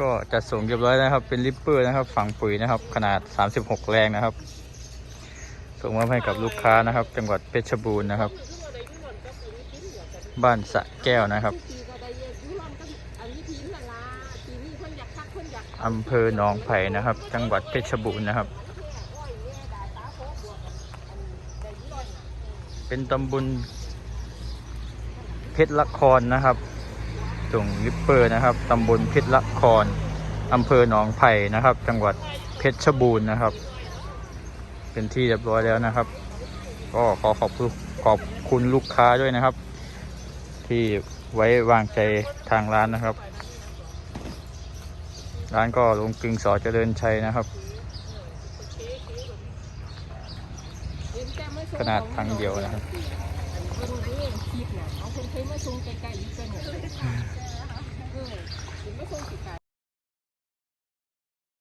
ก็จัดส่งเรียบร้อยนะครับ เป็นริปเปอร์นะครับฝังปุ๋ยนะครับ ขนาด 36 แรงนะครับ ส่งมอบให้กับลูกค้านะครับ จังหวัดเพชรบูรณ์นะครับ บ้านสะแก้วนะครับอำเภอหนองไผ่นะครับ จังหวัดเพชรบูรณ์นะครับ เป็นตำบลเพชรละครนะครับ ส่งริปเปอร์นะครับตำบลเพชรละครอำเภอหนองไผ่นะครับ จังหวัดเพชรบูรณ์นะครับ เป็นที่เรียบร้อยแล้วนะครับ ก็ขอขอบคุณขอบคุณลูกค้าด้วยนะครับ ที่ไว้วางใจทางร้านนะครับ ร้านก็ลงกลึงสอเจริญชัยนะครับ ขนาดทางเดียวนะครับ เบิ่งเด้คลิปน่ะ เอาเพิ่นเคยมาส่งไกลๆอีกเพิ่นน่ะเออเพิ่นมาส่งไกล